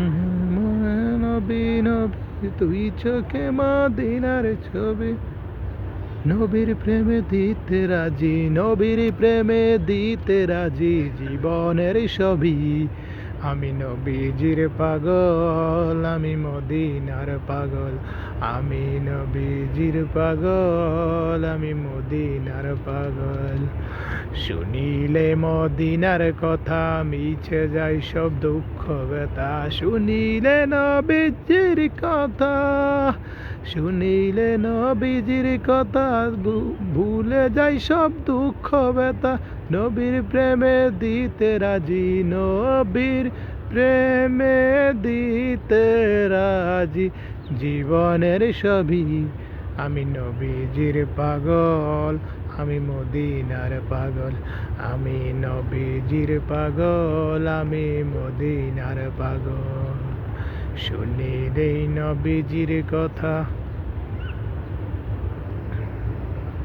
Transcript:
নবী নবী তুই চোখে মদিনার ছবি। নবীর প্রেমে দিতে রাজি, নবীর প্রেমে দিতে রাজি জীবনের ছবি। আমি নবীজির পাগল, আমি মদিনার পাগল। আমি নবীজির পাগল, আমি মদিনার পাগল। শুনিলে মদিনার কথা, মিছে যায় সব দুঃখ ব্যথা। শুনিলে নবীজির কথা, শুনিলে নবীজির কথা ভুলে যাই সব দুঃখ ব্যথা। নবীর প্রেমে দিতে রাজি, নবীর প্রেমে দিতে রাজি। জীবনের সবই আমি নবীজির পাগল মদিনার পাগল আমি নবীজির পাগল আমি মদিনার পাগল। শুনি দেই নবীজির কথা